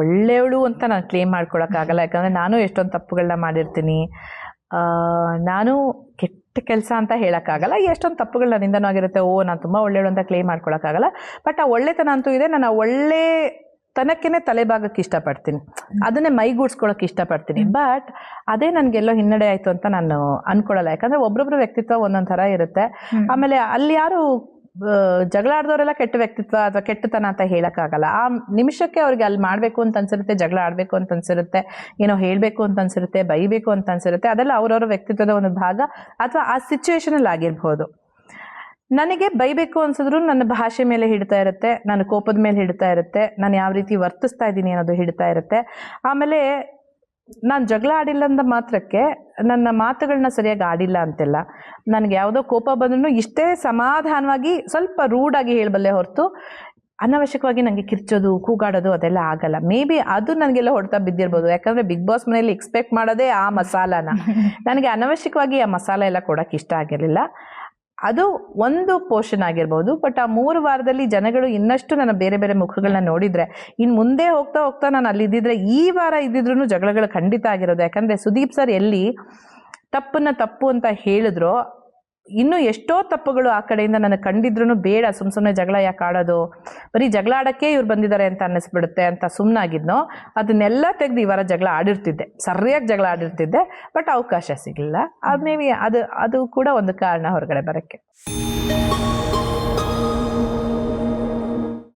ಒಳ್ಳೆಯವಳು ಅಂತ ನಾನು ಕ್ಲೇಮ್ ಮಾಡ್ಕೊಳಕ್ಕಾಗಲ್ಲ. ಯಾಕಂದರೆ ನಾನು ಎಷ್ಟೊಂದು ತಪ್ಪುಗಳನ್ನ ಮಾಡಿರ್ತೀನಿ. ನಾನು ಕೆಟ್ಟ ಕೆಲಸ ಅಂತ ಹೇಳೋಕ್ಕಾಗಲ್ಲ. ಎಷ್ಟೊಂದು ತಪ್ಪುಗಳು ನನ್ನಿಂದನೂ ಆಗಿರುತ್ತೆ. ಓ ನಾನು ತುಂಬ ಒಳ್ಳೆಯವಳು ಅಂತ ಕ್ಲೇಮ್ ಮಾಡ್ಕೊಳಕ್ಕಾಗಲ್ಲ. ಬಟ್ ಆ ಒಳ್ಳೆತನ ಅಂತೂ ಇದೆ. ನಾನು ಆ ಒಳ್ಳೆ ತನಕ್ಕೇ ತಲೆಭಾಗಕ್ಕೆ ಇಷ್ಟಪಡ್ತೀನಿ. ಅದನ್ನೇ ಮೈಗೂಡ್ಸ್ಕೊಳಕ್ಕೆ ಇಷ್ಟಪಡ್ತೀನಿ. ಬಟ್ ಅದೇ ನನಗೆಲ್ಲೋ ಹಿನ್ನಡೆ ಆಯಿತು ಅಂತ ನಾನು ಅನ್ಕೊಳ್ಳಲ್ಲ ಯಾಕಂದರೆ ಒಬ್ಬೊಬ್ಬರ ವ್ಯಕ್ತಿತ್ವ ಒಂದೊಂದು ಥರ ಇರುತ್ತೆ. ಆಮೇಲೆ ಅಲ್ಲಿ ಯಾರು ಜಗಳ ಆಡ್ದವರೆಲ್ಲ ಕೆಟ್ಟ ವ್ಯಕ್ತಿತ್ವ ಅಥವಾ ಕೆಟ್ಟತನ ಅಂತ ಹೇಳೋಕ್ಕಾಗಲ್ಲ. ಆ ನಿಮಿಷಕ್ಕೆ ಅವ್ರಿಗೆ ಅಲ್ಲಿ ಮಾಡಬೇಕು ಅಂತ ಅನ್ಸಿರುತ್ತೆ, ಜಗಳ ಆಡಬೇಕು ಅಂತ ಅನ್ಸಿರುತ್ತೆ, ಏನೋ ಹೇಳಬೇಕು ಅಂತ ಅನ್ಸಿರುತ್ತೆ, ಬೈಬೇಕು ಅಂತ ಅನ್ಸಿರುತ್ತೆ, ಅದೆಲ್ಲ ಅವ್ರವ್ರ ವ್ಯಕ್ತಿತ್ವದ ಒಂದು ಭಾಗ ಅಥವಾ ಆ ಸಿಚುವೇಶನಲ್ಲಿ ಆಗಿರ್ಬೋದು. ನನಗೆ ಬೈಬೇಕು ಅನ್ಸಿದ್ರು ನನ್ನ ಭಾಷೆ ಮೇಲೆ ಹಿಡ್ತಾ ಇರುತ್ತೆ ನನ್ನ ಕೋಪದ ಮೇಲೆ ಹಿಡ್ತಾ ಇರುತ್ತೆ, ನಾನು ಯಾವ ರೀತಿ ವರ್ತಿಸ್ತಾ ಇದ್ದೀನಿ ಅನ್ನೋದು ಹಿಡ್ತಾ ಇರುತ್ತೆ. ಆಮೇಲೆ ನಾನು ಜಗಳ ಆಡಿಲ್ಲ ಅಂದ ಮಾತ್ರಕ್ಕೆ ನನ್ನ ಮಾತುಗಳನ್ನ ಸರಿಯಾಗಿ ಆಡಿಲ್ಲ ಅಂತೆಲ್ಲ. ನನಗೆ ಯಾವುದೋ ಕೋಪ ಬಂದ್ರೂ ಇಷ್ಟೇ ಸಮಾಧಾನವಾಗಿ ಸ್ವಲ್ಪ ರೂಡಾಗಿ ಹೇಳಬಲ್ಲೆ ಹೊರತು ಅನವಶ್ಯಕವಾಗಿ ನನಗೆ ಕಿರ್ಚೋದು ಕೂಗಾಡೋದು ಅದೆಲ್ಲ ಆಗಲ್ಲ. ಮೇ ಬಿ ಅದು ನನಗೆಲ್ಲ ಹೊಡ್ತಾ ಬಿದ್ದಿರ್ಬೋದು. ಯಾಕಂದರೆ ಬಿಗ್ ಬಾಸ್ ಮನೆಯಲ್ಲಿ ಎಕ್ಸ್ಪೆಕ್ಟ್ ಮಾಡೋದೇ ಆ ಮಸಾಲಾನ. ನನಗೆ ಅನವಶ್ಯಕವಾಗಿ ಆ ಮಸಾಲ ಎಲ್ಲ ಕೊಡೋಕೆ ಇಷ್ಟ ಆಗಿರಲಿಲ್ಲ. ಅದು ಒಂದು ಪೋರ್ಷನ್ ಆಗಿರ್ಬೋದು ಬಟ್ ಆ ಮೂರು ವಾರದಲ್ಲಿ ಜನಗಳು ಇನ್ನಷ್ಟು ನನ್ನ ಬೇರೆ ಬೇರೆ ಮುಖಗಳನ್ನ ನೋಡಿದರೆ ಇನ್ನು ಮುಂದೆ ಹೋಗ್ತಾ ಹೋಗ್ತಾ ನಾನು ಅಲ್ಲಿದ್ದಿದ್ರೆ ಈ ವಾರ ಇದ್ದಿದ್ರೂ ಜಗಳಗಳು ಖಂಡಿತ ಆಗಿರೋದು. ಯಾಕಂದರೆ ಸುದೀಪ್ ಸರ್ ಎಲ್ಲಿ ತಪ್ಪನ್ನ ತಪ್ಪು ಅಂತ ಹೇಳಿದ್ರು ಇನ್ನೂ ಎಷ್ಟೋ ತಪ್ಪುಗಳು ಆ ಕಡೆಯಿಂದ ನನಗೆ ಕಂಡಿದ್ರು ಬೇಡ, ಸುಮ್ ಸುಮ್ಮನೆ ಜಗಳ ಯಾಕೆ ಆಡೋದು? ಬರೀ ಜಗಳ ಆಡೋಕ್ಕೆ ಇವ್ರು ಬಂದಿದ್ದಾರೆ ಅಂತ ಅನ್ನಿಸ್ಬಿಡುತ್ತೆ ಅಂತ ಸುಮ್ಮನಾಗಿದ್ನೋ ಅದನ್ನೆಲ್ಲ ತೆಗೆದು ಈ ವಾರ ಜಗಳ ಆಡಿರ್ತಿದ್ದೆ. ಸರಿಯಾಗಿ ಜಗಳ ಆಡಿರ್ತಿದ್ದೆ, ಬಟ್ ಅವಕಾಶ ಸಿಗಲಿಲ್ಲ. ಅದು ಮೇ ಅದು ಅದು ಕೂಡ ಒಂದು ಕಾರಣ ಹೊರಗಡೆ ಬರೋಕ್ಕೆ.